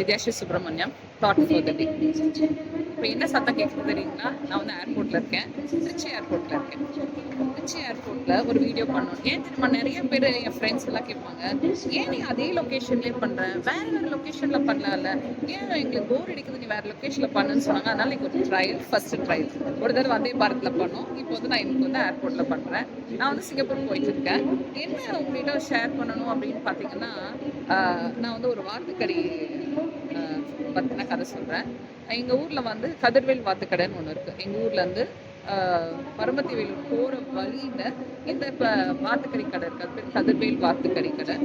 Vidyashree Subramaniam thought for the இப்போ என்ன சத்தம் கேட்குறது தெரியுங்களா? நான் வந்து ஏர்போர்ட்டில் இருக்கேன். திருச்சி ஏர்போர்ட்டில் இருக்கேன். திருச்சி ஏர்போர்ட்டில் ஒரு வீடியோ பண்ணோம். ஏன் திரும்ப நிறைய பேர் என் ஃப்ரெண்ட்ஸ் எல்லாம் கேட்பாங்க ஏன் நீ அதே லொக்கேஷன்லேயே பண்ணுறேன் வேற வேறு லொக்கேஷனில் பண்ணலாம்ல. ஏன் எங்களுக்கு போர் அடிக்கிறது நீ வேறு லொக்கேஷனில் பண்ணுன்னு சொன்னாங்க. அதனால எனக்கு ஒரு ட்ரையல் ஃபஸ்ட்டு ட்ரையல் ஒரு தடவை அதே பாரத்தில் பண்ணோம். இப்போ வந்து நான் எனக்கு வந்து ஏர்போர்ட்டில் பண்ணுறேன் நான் வந்து சிங்கப்பூர் போயிட்டு இருக்கேன். என்ன உங்ககிட்ட ஷேர் பண்ணணும் அப்படின்னு பார்த்தீங்கன்னா நான் வந்து ஒரு வார்த்தைக்கடி பற்றின கதை சொல்கிறேன் எங்கள் ஊரில் வந்து கதிர்வேல் வாத்துக்கடைன்னு ஒன்று இருக்குது எங்கள் ஊரில் வந்து பரமத்தி வேலூர் போகிற வழியில் இந்த இப்போ வாத்துக்கறி கடை இருக்கு. அது பேர் கதிர்வேல் வாத்துக்கறி கடை.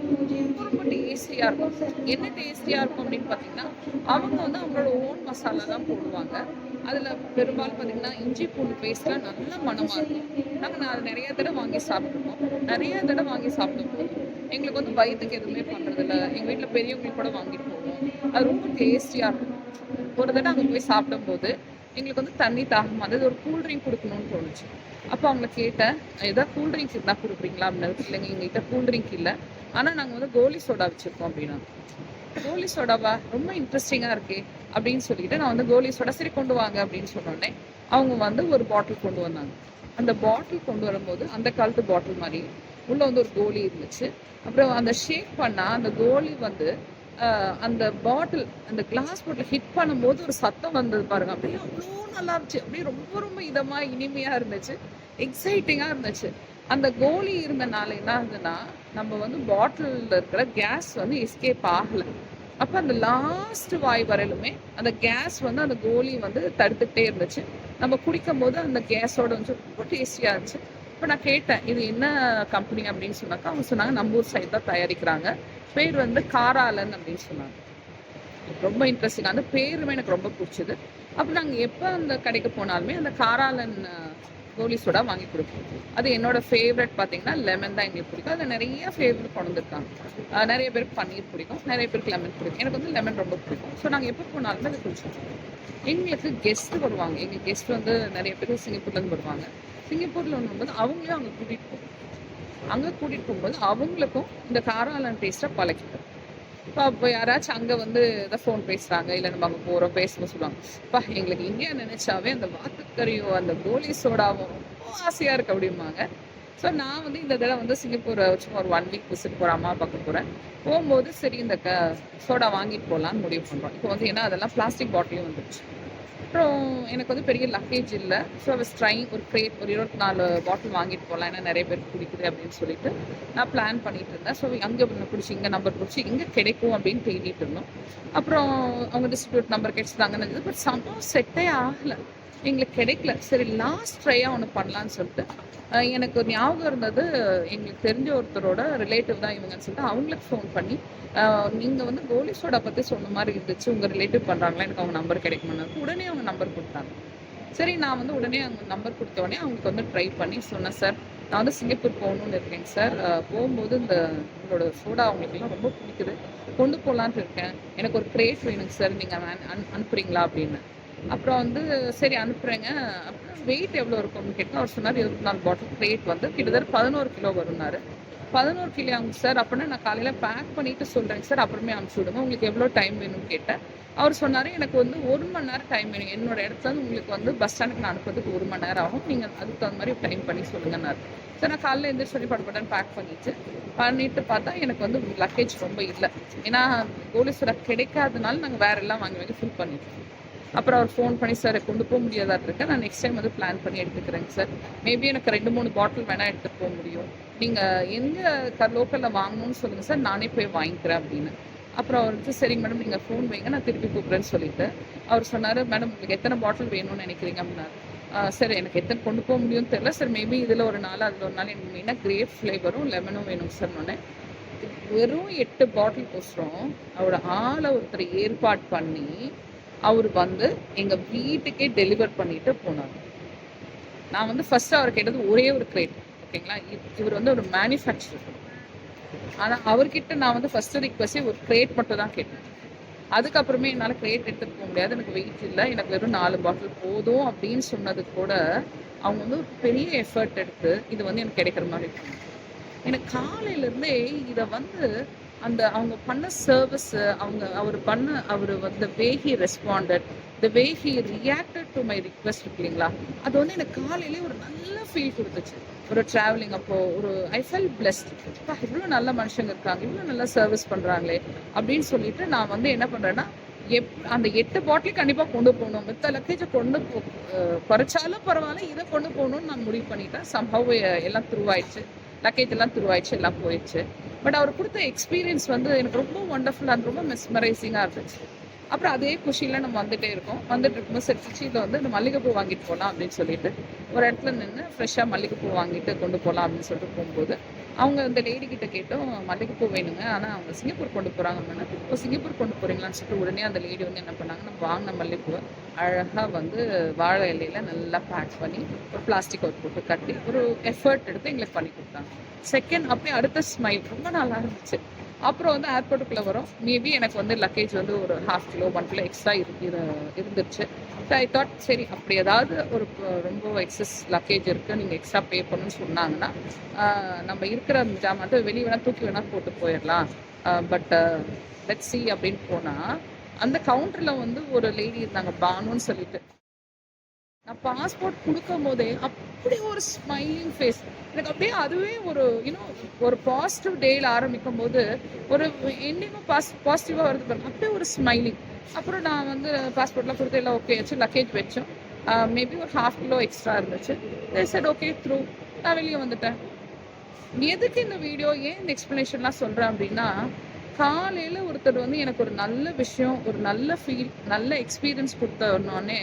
ரொம்ப டேஸ்டியா டேஸ்டியாக இருக்கும். என்ன டேஸ்டியாக இருக்கும் அப்படின்னு பார்த்தீங்கன்னா அவங்க வந்து அவங்களோட ஓன் மசாலா தான் போடுவாங்க. அதில் பெரும்பாலும் பார்த்தீங்கன்னா இஞ்சி பூண்டு பேஸ்ட்லாம் நல்ல மணமாக இருக்கும். நாங்கள் நான் நிறைய தடவை வாங்கி சாப்பிட்ருக்கோம் நிறைய தடவை வாங்கி சாப்பிடும்போது எங்களுக்கு வந்து வயிற்றுக்கு எதுவுமே பண்ணுறதில்ல எங்கள் வீட்டில் பெரியவங்களுக்கு கூட வாங்கிட்டு போவோம். அது ரொம்ப டேஸ்டியாக இருக்கும். ஒரு தடவை அங்கே போய் சாப்பிடும்போது எங்களுக்கு வந்து தண்ணி தாகமாக இருந்தது ஒரு கூல் ட்ரிங்க் கொடுக்கணும்னு தோணுச்சு. அப்போ அவங்கள கேட்டேன் ஏதாவது கூல் ட்ரிங்க்ஸ் இருந்தால் கொடுக்குறீங்களா? அப்படின்னு. இல்லைங்க எங்ககிட்ட கூல்ட்ரிங்க் இல்லை. ஆனால் நாங்கள் வந்து கோலி சோடா வச்சுருக்கோம் அப்படின்னா. கோலி சோடாவா? ரொம்ப இன்ட்ரெஸ்டிங்காக இருக்கே அப்படின்னு சொல்லிட்டு நான் வந்து கோலி சோடா சரி கொண்டு வாங்க அப்படின்னு சொன்னோடனே அவங்க வந்து ஒரு பாட்டில் கொண்டு வந்தாங்க. அந்த பாட்டில் கொண்டு வரும்போது அந்த காலத்து பாட்டில் மாதிரி உள்ள வந்து ஒரு கோலி இருந்துச்சு. அப்புறம் அந்த ஷேக் பண்ணால் அந்த கோலி வந்து அந்த பாட்டில் அந்த கிளாஸ் பாட்டில் ஹிட் பண்ணும்போது ஒரு சத்தம் வந்தது பாருங்க. அப்படியே அவ்வளோ நல்லா இருந்துச்சு. அப்படியே ரொம்ப ரொம்ப இதமாக இனிமையாக இருந்துச்சு. எக்ஸைட்டிங்காக இருந்துச்சு. அந்த கோலி இருந்தனால என்ன ஆகுதுன்னா நம்ம வந்து பாட்டிலில் இருக்கிற கேஸ் வந்து எஸ்கேப் ஆகலை. அப்போ அந்த லாஸ்ட் வாய் வரையிலுமே அந்த கேஸ் வந்து அந்த கோலி வந்து தடுத்துக்கிட்டே இருந்துச்சு. நம்ம குடிக்கும் போது அந்த கேஸோட வந்து ரொம்ப டேஸ்டியாக இருந்துச்சு. இப்போ நான் கேட்டேன் இது என்ன கம்பெனி அப்படின்னு சொன்னாக்கா அவங்க சொன்னாங்க நம்ம ஊர் சைடு தான் தயாரிக்கிறாங்க. பேர் வந்து காராலன் அப்படின்னு சொன்னாங்க. ரொம்ப இன்ட்ரெஸ்டிங் அந்த பேருமே எனக்கு ரொம்ப பிடிச்சது. அப்போ நாங்கள் எப்போ அந்த கடைக்கு போனாலுமே அந்த காராலன் கோலி சோடா வாங்கி கொடுப்போம். அது என்னோட ஃபேவரட் பார்த்தீங்கன்னா லெமன் தான் எங்களுக்கு பிடிக்கும். அதில் நிறைய ஃபேவரட் கொண்டு நிறைய பேருக்கு பன்னீர் பிடிக்கும். நிறைய பேருக்கு லெமன் பிடிக்கும். எனக்கு வந்து லெமன் ரொம்ப பிடிக்கும். ஸோ நாங்கள் எப்போ போனாலுமே அதை குடிச்சோம் எங்களுக்கு கெஸ்ட் வருவாங்க. எங்கள் கெஸ்ட் வந்து நிறைய பேர் சிங்கப்பூர்லேருந்து வருவாங்க. சிங்கப்பூரில் வரும்போது அவங்களையும் அங்கே கூட்டிகிட்டு போவோம் அங்கே கூட்டிகிட்டு போகும்போது அவங்களுக்கும் இந்த காராலன் டேஸ்ட்டை பழக்கிட்டோம் இப்போ அப்போ யாராச்சும் அங்கே வந்து ஏதோ ஃபோன் பேசுகிறாங்க இல்லை நம்ம அங்கே போகிறோம் பேசும்போது சொல்லுவாங்க. இப்போ எங்களுக்கு இந்தியா நினைச்சாவே அந்த வாத்துக்கறியும் அந்த கோலி சோடாவும் ரொம்ப ஆசையாக இருக்கு அப்படிம்பாங்க. ஸோ நான் வந்து இந்த தடவை வந்து சிங்கப்பூர் சும்மா ஒரு ஒன் வீக் விசிட் போகிற அம்மா பார்க்க போகிறேன் போகும்போது சரி இந்த க சோடா வாங்கிட்டு போகலான்னு முடிவு பண்ணுறோம் இப்போ வந்து ஏன்னா அதெல்லாம் பிளாஸ்டிக் பாட்டிலும் வந்துருச்சு. அப்புறம் எனக்கு வந்து பெரிய லக்கேஜ் இல்லை. ஸோ அவஸ் ட்ரைங் ஒரு க்ரேட் ஒரு இருபத்தி நாலு பாட்டில் வாங்கிட்டு போகலாம். ஏன்னா நிறைய பேர் பிடிக்குது அப்படின்னு சொல்லிட்டு நான் பிளான் பண்ணிட்டு இருந்தேன். ஸோ அங்கே ஒன்று பிடிச்சி இங்கே நம்பர் பிடிச்சி இங்கே கிடைக்கும் அப்படின்னு தேடிட்டு இருந்தோம். அப்புறம் அவங்க டிஸ்ட்ரிபியூட் நம்பர் கிடைச்சிதாங்கன்னு பட் சம்பவம் செட்டே ஆகலை. எங்களுக்கு கிடைக்கல. சரி லாஸ்ட் ட்ரையாக ஒன்று பண்ணலான்னு சொல்லிட்டு. எனக்கு ஒரு ஞாபகம் இருந்தது எங்களுக்கு தெரிஞ்ச ஒருத்தரோட ரிலேட்டிவ் தான் இவங்கன்னு சொல்லிட்டு அவங்களுக்கு ஃபோன் பண்ணி நீங்கள் வந்து கோலி சோடா பற்றி சொன்ன மாதிரி இருந்துச்சு உங்கள் ரிலேட்டிவ் பண்ணுறாங்களா எனக்கு அவங்க நம்பர் கிடைக்குமான்னு. உடனே அவங்க நம்பர் கொடுத்தாங்க. சரி நான் வந்து உடனே அவங்க நம்பர் கொடுத்த உடனே அவங்களுக்கு வந்து ட்ரை பண்ணி சொன்னேன் சார் நான் வந்து சிங்கப்பூர் போகணும்னு இருக்கேங்க சார். போகும்போது இந்த உங்களோட சோடா அவங்களுக்குலாம் ரொம்ப பிடிக்குது. கொண்டு போகலான்ட்டு இருக்கேன். எனக்கு ஒரு கிரேட் வேணுங்க சார். நீங்கள் அனு அனுப்புறீங்களா? அப்படின்னு. அப்புறம் வந்து சரி அனுப்புகிறேங்க அப்புறம் வெயிட் எவ்வளோ இருக்கும்னு கேட்டேன். அவர் சொன்னார் இருபத்தி நாலு பாட்டில் வெயிட் வந்து கிட்டத்தட்ட பதினோரு கிலோ வரும்னாரு. பதினோரு கிலோ ஆகும் சார் அப்படின்னா நான் காலையில் பேக் பண்ணிட்டு சொல்கிறேங்க சார் அப்புறமே அனுப்பிச்சி விடுங்க. உங்களுக்கு எவ்வளோ டைம் வேணும்னு கேட்டேன். அவர் சொன்னார் எனக்கு வந்து ஒரு மணி நேரம் டைம் வேணும். என்னோட இடத்துல வந்து உங்களுக்கு வந்து பஸ் ஸ்டாண்டுக்கு நான் அனுப்புறதுக்கு ஒரு மணி நேரம் ஆகும். நீங்கள் அதுக்கு தகுந்த மாதிரி டைம் பண்ணி சொல்லுங்கன்னாரு. சார் நான் காலையில் எழுந்திரிச்சு சொல்லி படப்படன்னு பேக் பண்ணிட்டு பண்ணிட்டு பார்த்தா எனக்கு வந்து லக்கேஜ் ரொம்ப இல்லை. ஏன்னா கோலீஸ்வரர் கிடைக்காதனால நாங்கள் வேற எல்லாம் வாங்கி வாங்கி ஃபில் பண்ணிட்டோம். அப்புறம் அவர் ஃபோன் பண்ணி சார் கொண்டு போக முடியாதா? இருக்கேன் நான் நெக்ஸ்ட் டைம் வந்து பிளான் பண்ணி எடுத்துக்கிறேங்க சார். மேபி எனக்கு ரெண்டு மூணு பாட்டில் வேணால் எடுத்துகிட்டு போக முடியும். நீங்கள் எங்கே க லோக்கலில் வாங்கணும்னு சொல்லுங்கள் சார். நானே போய் வாங்கிக்கிறேன் அப்படின்னு. அப்புறம் அவர் வந்து சரிங்க மேடம் நீங்கள் ஃபோன் வைங்க. நான் திருப்பி கூப்பிட்றேன்னு சொல்லிட்டு அவர் சொன்னார் மேடம் உங்களுக்கு எத்தனை பாட்டில் வேணும்னு நினைக்கிறீங்க? அப்படின்னா சார் எனக்கு எத்தனை கொண்டு போக முடியும்னு தெரில சார். மேபி இதில் ஒரு நாள் அதில் ஒரு நாள் எனக்கு மெயினாக கிரேப் ஃப்ளேவரும் லெமனும் வேணும் சார் நான் வெறும் எட்டு பாட்டில் கொசுறோம் அவரோட ஆளை ஒருத்தர் ஏற்பாடு பண்ணி அவர் வந்து எங்கள் வீட்டுக்கே டெலிவர் பண்ணிட்டு போனார். நான் வந்து ஃபஸ்ட்டு அவர் கேட்டது ஒரே ஒரு கிரேட் ஓகேங்களா இவர் வந்து ஒரு மேனுஃபேக்சரர் ஆனால் அவர்கிட்ட நான் வந்து ஃபஸ்ட்டு ரிக்வஸ்ட்டே ஒரு கிரேட் மட்டும் தான் கேட்டேன். அதுக்கப்புறமே என்னால் கிரேட் எடுத்துகிட்டு போக முடியாது எனக்கு வெயிட் இல்லை எனக்கு வெறும் நாலு பாட்டில் போதும் அப்படின்னு சொன்னது கூட அவங்க வந்து ஒரு பெரிய எஃபர்ட் எடுத்து இது வந்து எனக்கு கிடைக்கிற மாதிரி இருக்கும் எனக்கு காலையிலேருந்தே இதை வந்து அந்த அவங்க பண்ண சர்வீஸ் அவங்க அவர் பண்ண அவர் வந்து way he responded the way he reacted to my request இருக்கு இல்லைங்களா? அது வந்து எனக்கு காலையிலே ஒரு நல்ல ஃபீல் கொடுத்துச்சு. ஒரு ட்ராவலிங் அப்போ ஒரு ஐ ஃபெல் பிளெஸ்ட் இவ்வளோ நல்ல மனுஷங்க இருக்காங்க இவ்வளோ நல்லா சர்வீஸ் பண்ணுறாங்களே அப்படின்னு சொல்லிட்டு நான் வந்து என்ன பண்ணுறேன்னா எப் அந்த எட்டு பாட்டில் கண்டிப்பாக கொண்டு போகணும். மித்த லக்கேஜை கொண்டு போ குறைச்சாலும் பரவாயில்ல இதை கொண்டு போகணும்னு நான் முடிவு பண்ணிட்டேன். சம்பவம் எல்லாம் த்ரூவாயிடுச்சு லக்கேஜ் எல்லாம் துருவாயிடுச்சு எல்லாம் போயிடுச்சு. பட் அவர் கொடுத்த எக்ஸ்பீரியன்ஸ் வந்து எனக்கு ரொம்ப ஒண்டர்ஃபுல்லாக அது ரொம்ப மெஸ்மரைசிங்காக இருந்துச்சு. அப்புறம் அதே குஷியில் நம்ம வந்துட்டே இருக்கோம். வந்துட்டு இருக்கும்போது சரி திருச்சியில் வந்து இந்த மல்லிகைப்பூ வாங்கிட்டு போகலாம் அப்படின்னு சொல்லிட்டு ஒரு இடத்துல நின்று ஃப்ரெஷ்ஷாக மல்லிகைப்பூ வாங்கிட்டு கொண்டு போகலாம் அப்படின்னு சொல்லிட்டு போகும்போது அவங்க அந்த லேடி கிட்ட கேட்டோம் மல்லிகைப்பூ வேணுங்க. ஆனால் அவங்க சிங்கப்பூர் கொண்டு போகிறாங்க இப்போ சிங்கப்பூர் கொண்டு போகிறீங்களான்னு சொல்லிட்டு உடனே அந்த லேடி வந்து என்ன பண்ணாங்க நம்ம வாங்கின மல்லிகைப்பூவை அழகாக வந்து வாழை இலையில நல்லா பேக் பண்ணி ஒரு பிளாஸ்டிக் ஒர்க் போட்டு கட்டி ஒரு எஃபர்ட் எடுத்து எங்களுக்கு பண்ணி கொடுத்தாங்க. செகண்ட் அப்படியே அடுத்த ஸ்மைல் ரொம்ப நல்லா இருந்துச்சு. அப்புறம் வந்து ஏர்போர்ட்டுக்குள்ளே வரும். மேபி எனக்கு வந்து லக்கேஜ் வந்து ஒரு half kilo one kilo extra இருந்துச்சு ஸோ ஐ தாட் சரி அப்படி ஏதாவது ஒரு ரொம்ப எக்ஸஸ் லக்கேஜ் இருக்குது நீங்கள் எக்ஸ்ட்ரா பே பண்ணணும்னு சொன்னாங்கன்னா நம்ம இருக்கிற ஜாமான்ட்டு வெளியே வேணால் தூக்கி வேணால் போட்டு போயிடலாம். பட் லெட் சி அப்படின்னு போனால் அந்த கவுண்டரில் வந்து ஒரு லேடி இருந்தாங்க பானுன்னு சொல்லிட்டு. நான் பாஸ்போர்ட் கொடுக்கும் போதே அப்படி ஒரு ஸ்மைலிங் ஃபேஸ் எனக்கு அப்படியே அதுவே ஒரு இன்னும் ஒரு பாசிட்டிவ் டேயில் ஆரம்பிக்கும் போது ஒரு எண்டிங்கும் பாஸ் பாசிட்டிவாக வருது பாருங்க. அப்படியே ஒரு ஸ்மைலிங் அப்புறம் நான் வந்து பாஸ்போர்ட்லாம் கொடுத்து எல்லாம் ஓகே ஆச்சு. லக்கேஜ் வச்சோம். மேபி ஒரு ஹாஃப் கிலோ எக்ஸ்ட்ரா இருந்துச்சு. சரி ஓகே த்ரூ நான் வெளியே வந்துட்டேன். எதுக்கு இந்த வீடியோ ஏன் இந்த எக்ஸ்ப்ளனேஷன்லாம் சொல்கிறேன் அப்படின்னா காலையில் ஒருத்தர் வந்து எனக்கு ஒரு நல்ல விஷயம் ஒரு நல்ல ஃபீல் நல்ல எக்ஸ்பீரியன்ஸ் கொடுத்தோடனே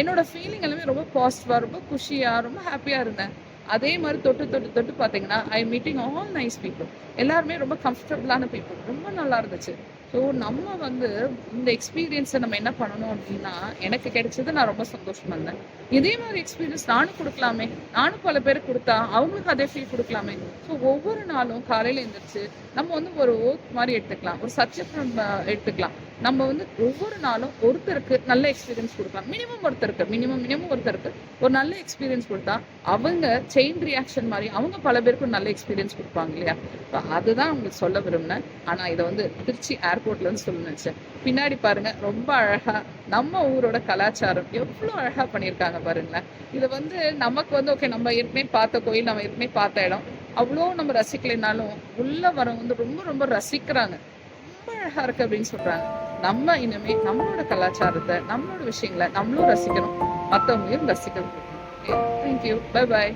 என்னோட ஃபீலிங் எல்லாமே ரொம்ப பாசிட்டிவாக ரொம்ப குஷியாக ரொம்ப ஹாப்பியாக இருந்தேன். அதே மாதிரி தொட்டு தொட்டு தொட்டு பார்த்தீங்கன்னா I meeting all nice people எல்லாருமே ரொம்ப கம்ஃபர்டபுளான பீப்புள் ரொம்ப நல்லா இருந்துச்சு. ஸோ நம்ம வந்து இந்த எக்ஸ்பீரியன்ஸை நம்ம என்ன பண்ணணும் அப்படின்னா எனக்கு கிடைச்சது நான் ரொம்ப சந்தோஷமா இருந்தேன். இதே மாதிரி எக்ஸ்பீரியன்ஸ் நானும் கொடுக்கலாமே. நானும் பல பேருக்கு கொடுத்தா அவங்களுக்கு அதே ஃபீல் கொடுக்கலாமே. ஸோ ஒவ்வொரு நாளும் காலையில் எழுந்திரிச்சு நம்ம வந்து ஒரு ஓத் மாதிரி எடுத்துக்கலாம். ஒரு சச்சப்ரம் எடுத்துக்கலாம். நம்ம வந்து ஒவ்வொரு நாளும் ஒருத்தருக்கு நல்ல எக்ஸ்பீரியன்ஸ் கொடுக்கலாம். மினிமம் ஒருத்தருக்கு மினிமம் மினிமம் ஒருத்தருக்கு ஒரு நல்ல எக்ஸ்பீரியன்ஸ் கொடுத்தா அவங்க செயின் ரியாக்ஷன் மாதிரி அவங்க பல பேருக்கு நல்ல எக்ஸ்பீரியன்ஸ் கொடுப்பாங்க இல்லையா? இப்போ அதுதான் உங்களுக்கு சொல்ல விரும்பினேன் ஆனால் இதை வந்து திருச்சி ஏர்போர்ட்லன்னு சொல்லணும்னு சொல்ல நினைச்சேன். பின்னாடி பாருங்க ரொம்ப அழகா நம்ம ஊரோட கலாச்சாரம் எவ்வளோ அழகா பண்ணியிருக்காங்க பாருங்களேன். இதை வந்து நமக்கு வந்து ஓகே நம்ம ஏற்கனவே பார்த்த கோயில் நம்ம ஏற்கனவே பார்த்த இடம். அவ்வளோ நம்ம ரசிக்கலைனாலும் உள்ள வரவங்க வந்து ரொம்ப ரொம்ப ரசிக்கிறாங்க. ரொம்ப அழகா இருக்கு அப்படின்னு சொல்றாங்க. நம்ம இனிமே நம்மளோட கலாச்சாரத்தை நம்மளோட விஷயங்களை நம்மளும் ரசிக்கணும். மற்றவங்களையும் ரசிக்கணும். Thank you bye bye